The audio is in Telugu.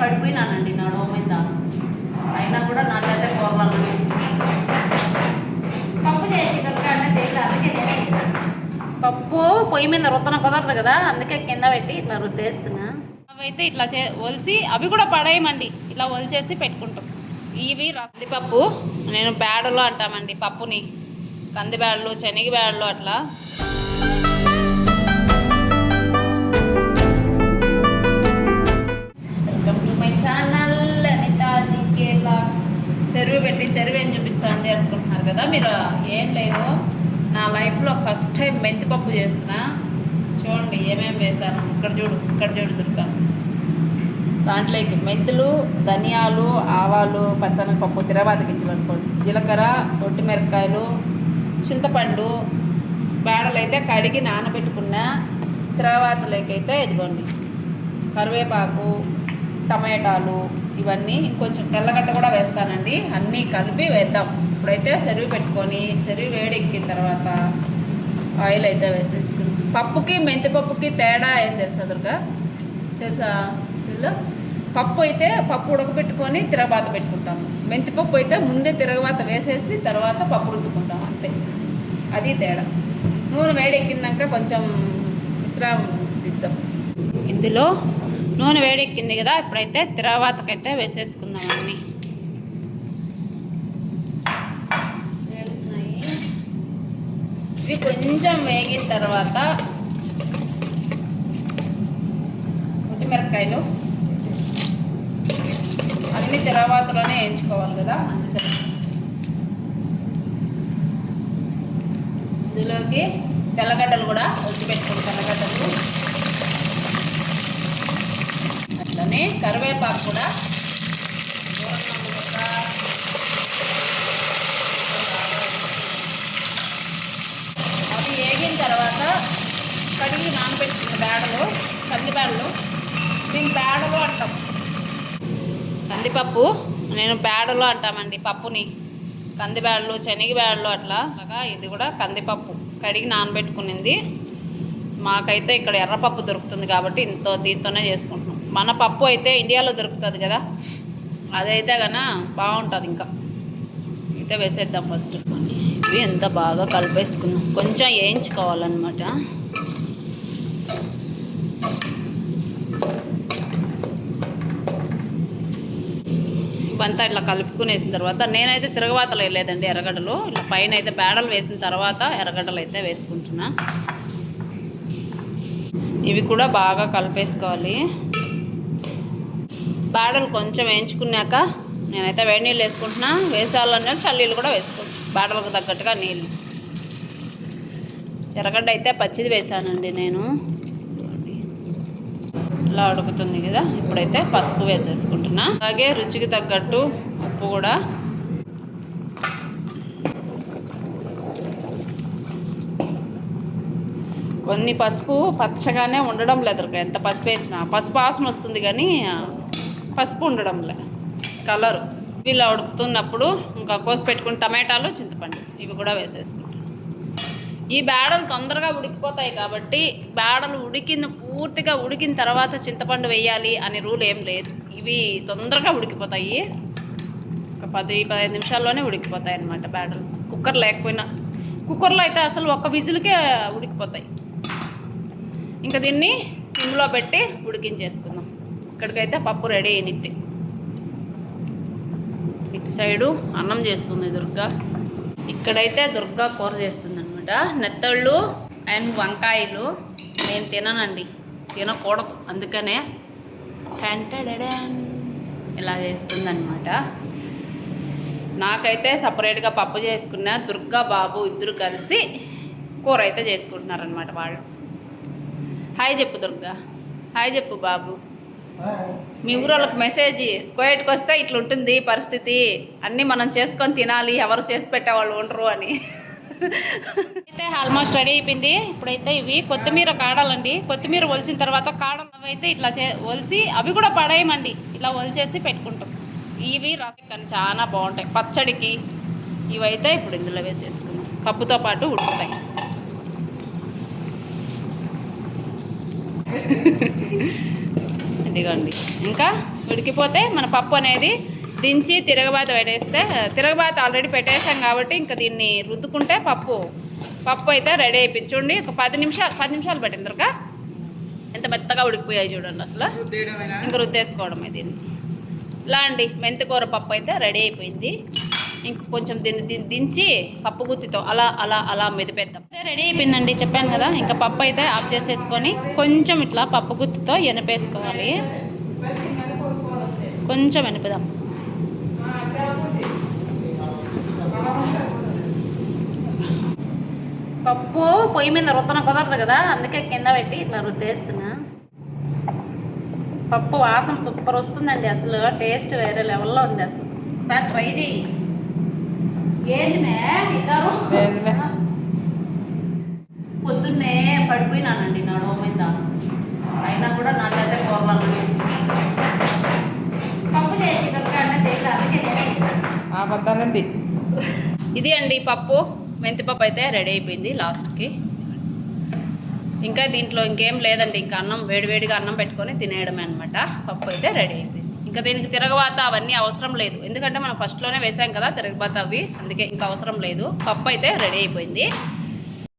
పడిపోయినానండి నా డో మీద. అయినా కూడా నాకైతే కూరలు పప్పు చేసి అందుకే పప్పు పొయ్యి మీద రుద్దన కుదరదు కదా అందుకే కింద పెట్టి ఇట్లా రుద్దేస్తున్నా. అవి అయితే ఇట్లా చే ఒలిసి అవి కూడా పడేయమండి. ఇట్లా ఒలిచేసి పెట్టుకుంటాం. ఇవి రసదిపప్పు నేను బ్యాడలో అంటామండి పప్పుని. కంది బ్యాడలు శనగ బ్యాడలు అట్లా. సెరువు ఏం చూపిస్తుంది అనుకుంటున్నారు కదా. మీరు ఏం లేదు. నా లైఫ్లో ఫస్ట్ టైం మెంతిపప్పు చేస్తున్నా. చూడండి ఏమేమి వేశాను. ఇక్కడ చూడు ఇక్కడ చూడు దుర్గా. దాంట్లోకి మెంతులు ధనియాలు ఆవాలు పచ్చనపప్పు తిరవాత గింజలు అనుకోండి. జీలకర్ర ఒట్టి మిరపకాయలు చింతపండు బేడలైతే అయితే కడిగి నానబెట్టుకున్న తిరవాతలోకి అయితే ఇదిగోండి. కరివేపాకు టమాటాలు ఇవన్నీ ఇంకొంచెం తెల్లగడ్డ కూడా వేస్తానండి. అన్నీ కలిపి వేద్దాం. ఇప్పుడైతే సెరువు పెట్టుకొని సెరువు వేడెక్కిన తర్వాత ఆయిల్ అయితే వేసేసుకుని పప్పుకి మెంతిపప్పుకి తేడా ఏం తెలుసా దుర్గా? తెలుసా? తెలుసా పప్పు అయితే పప్పు ఉడకబెట్టుకొని తిరగబాత పెట్టుకుంటాము. మెంతిపప్పు అయితే ముందే తిరగబాత వేసేసి తర్వాత పప్పు రుద్దుకుంటాం అంతే. అది తేడా. నూనె వేడెక్కిందాక కొంచెం విశ్రామం ఇద్దాం ఇందులో నూనె వేడెక్కింది కదా ఇప్పుడైతే తర్వాతకైతే వేసేసుకుందాం అన్నీ. ఇవి కొంచెం వేగిన తర్వాత మిరపకాయలు అన్ని తర్వాతలోనే వేయించుకోవాలి కదా అందుకని. ఇందులోకి తెల్లగడ్డలు కూడా వచ్చి పెట్టుకోండి తెల్లగడ్డలు. అట్లనే కరివేపాకు కూడా అది వేగిన తర్వాత కడిగి నానబెట్టుకున్న బేడలు కంది మేము బేడలు అంటాం. కందిపప్పు నేను బేడలు అంటామండి పప్పుని. కందిబేడలు బేడలు అట్లా. అలాగా ఇది కూడా కందిపప్పు. కడిగి నానబెట్టుకునింది. మాకైతే ఇక్కడ ఎర్రపప్పు దొరుకుతుంది కాబట్టి ఇంతో దీంతోనే చేసుకుంటాం. మన పప్పు అయితే ఇండియాలో దొరుకుతుంది కదా? అదైతే కన బాగుంటుంది ఇంకా. అయితే వేసేద్దాం ఫస్ట్. ఇవి ఎంత బాగా కలిపేసుకున్నాం. కొంచెం వేయించుకోవాలన్నమాట. ఇవంతా ఇట్లా కలుపుకునేసిన తర్వాత నేనైతే తిరగబాతలు వేయలేదండి ఎర్రగడ్డలు. ఇట్లా పైన అయితే బేడలు వేసిన తర్వాత ఎర్రగడ్డలు అయితే వేసుకుంటున్నా. ఇవి కూడా బాగా కలిపేసుకోవాలి. బేడలు కొంచెం వేయించుకున్నాక నేనైతే వేడి నీళ్ళు వేసుకుంటున్నా. వేసాలన్నా చల్లీలు కూడా వేసుకుంటున్నాను బేడలకు తగ్గట్టుగా నీళ్ళు. ఎర్రగడ్డ అయితే పచ్చిది వేసానండి నేను. ఇలా ఉడుకుతుంది కదా ఇప్పుడైతే పసుపు వేసేసుకుంటున్నా. అలాగే రుచికి తగ్గట్టు ఉప్పు కూడా. కొన్ని పసుపు పచ్చగానే ఉండడం లేదు. ఎంత పసుపు వేసినా. పసుపు వాసన వస్తుంది కానీ పసుపు ఉండడం లే కలరు ఇలా ఉడుకుతున్నప్పుడు ఇంకా కోసి పెట్టుకుని టమాటాలు చింతపండు ఇవి కూడా వేసేసుకుంటాం ఈ బేడలు తొందరగా ఉడికిపోతాయి కాబట్టి బేడలు ఉడికిన పూర్తిగా ఉడికిన తర్వాత చింతపండు వేయాలి అనే రూల్ ఏం లేదు. ఇవి తొందరగా ఉడికిపోతాయి. ఒక పది పదిహేను నిమిషాల్లోనే ఉడికిపోతాయి అన్నమాట బేడలు కుక్కర్ లేకపోయినా. కుక్కర్లో అయితే అసలు ఒక్క విజిల్కే ఉడికిపోతాయి. ఇంకా దీన్ని సిమ్లో పెట్టి ఉడికించేసుకుందాం. ఇక్కడికైతే పప్పు రెడీ అయినట్టే. ఇటు సైడు అన్నం చేస్తుంది దుర్గా. ఇక్కడైతే దుర్గా కూర చేస్తుంది అనమాట నెత్తళ్ళు అండ్ వంకాయలు నేను తిననండి. తినకూడదు. అందుకనే టెంటడెడెన్ ఇలా చేస్తుంది అనమాట నాకైతే సపరేట్గా పప్పు చేసుకున్న దుర్గా బాబు ఇద్దరు కలిసి కూర అయితే చేసుకుంటున్నారనమాట వాళ్ళు. హాయ్ చెప్పు దుర్గా. హాయ్ చెప్పు బాబు. మీ ఊరోళ్ళకి మెసేజ్ కోయట్కి వస్తే ఇట్లా ఉంటుంది పరిస్థితి అన్నీ మనం చేసుకొని తినాలి ఎవరు చేసి పెట్టేవాళ్ళు ఉండరు అని. అయితే ఆల్మోస్ట్ రెడీ అయిపోయింది. ఇప్పుడైతే ఇవి కొత్తిమీర కాడాలండి. కొత్తిమీర ఒలిచిన తర్వాత కాడలు అవి అయితే ఇట్లా చే ఒలిచి అవి కూడా పడేయమండి. ఇలా ఒలిచేసి పెట్టుకుంటాం. ఇవి రసం కానీ చాలా బాగుంటాయి. పచ్చడికి ఇవైతే ఇప్పుడు ఇందులో వేసేసుకున్నాం పప్పుతో పాటు ఉడుకుతాయి. ఇదిగోండి. ఇంకా ఉడికిపోతే మన పప్పు అనేది దించి తిరగబాత పెట్టేస్తే తిరగబాత ఆల్రెడీ పెట్టేసాం కాబట్టి ఇంకా దీన్ని రుద్దుకుంటే పప్పు పప్పు అయితే రెడీ అయిపోయింది. చూడండి ఒక పది నిమిషాలు పది నిమిషాలు పట్టింది దొరక ఎంత మెత్తగా ఉడికిపోయాయి చూడండి అసలు. ఇంకా రుద్దేసుకోవడమే దీన్ని. ఇలా అండి మెంతికూర పప్పు అయితే రెడీ అయిపోయింది. ఇంక కొంచెం దీన్ని దీన్ని దించి పప్పు గుత్తితో అలా అలా అలా మెదిపేద్దాం. అయితే రెడీ అయిపోయిందండి చెప్పాను కదా. ఇంకా పప్పు అయితే ఆఫ్ చేసేసుకొని కొంచెం ఇట్లా పప్పు గుత్తితో ఎనపేసుకోవాలి. కొంచెం ఎనపదాం. పప్పు పొయ్యి మీద రుద్దన కుదరదు కదా అందుకే కింద పెట్టి ఇట్లా రుద్దేస్తున్నా. పప్పు వాసన సూపర్ వస్తుందండి అసలు టేస్ట్ వేరే లెవెల్లో ఉంది అసలు. ఒకసారి ట్రై చేయి పొద్దున్నే పడిపోయినానండి నా డో మీద. అయినా కూడా నా చేత కూరలు. పప్పు చేసి పద్దాలండి ఇది అండి పప్పు. మెంతిపప్పు అయితే రెడీ అయిపోయింది లాస్ట్కి. ఇంకా దీంట్లో ఇంకేం లేదండి ఇంకా అన్నం వేడివేడిగా అన్నం పెట్టుకొని తినేయడమే అనమాట పప్పు అయితే రెడీ అయిపోయింది ఇంకా దీనికి తిరగబాత అవన్నీ అవసరం లేదు. ఎందుకంటే మనం ఫస్ట్లోనే వేసాం కదా తిరగబాత అవి. అందుకే ఇంకా అవసరం లేదు. పప్పు అయితే రెడీ అయిపోయింది.